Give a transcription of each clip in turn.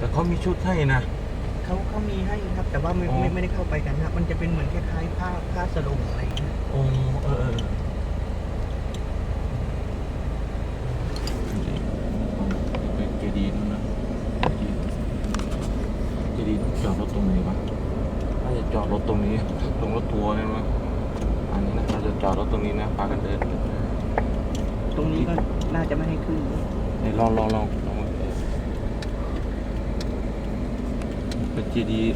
แต่เขามีชุดให้นะ เขาเขามีให้ครับ แต่ว่าไม่อ๋อ ไม่ไม่ได้เข้าไปกันครับ มันจะเป็นเหมือนคล้ายๆผ้าผ้าสะดงอะไรอย่างเงี้ยโอ้เออเออเป็นเจดีย์นู่นนะเจดีย์ต้องจอดรถตรงไหนวะน่าจะจอดรถตรงนี้ ตรงรถทัวร์เนี่ยมั้งอันนี้นะเราจะจอดรถตรงนี้นะพากันเดิน ตรงนี้ก็น่าจะไม่ให้ขึ้นเดี๋ยวลองลองลอง เป็นเจดีย์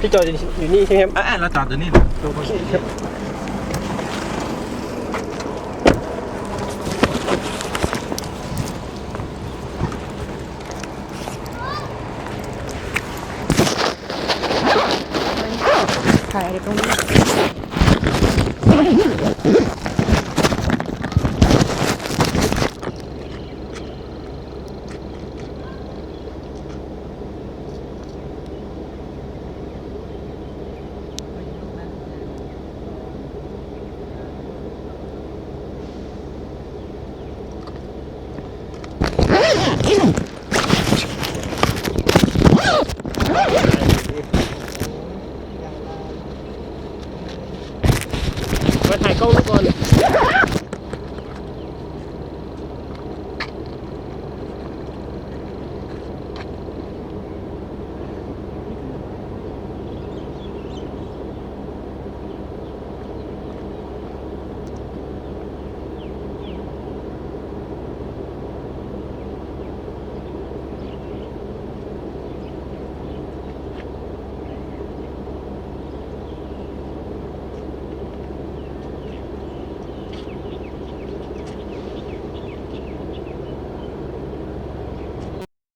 พี่จอดอยู่อยู่นี่ใช่ไหมครับ อ่ะเราจอดตัวนี้นะ โอเคครับ ถ่ายอะไรตรงนี้ มาถ่ายกล้องไว้ก่อน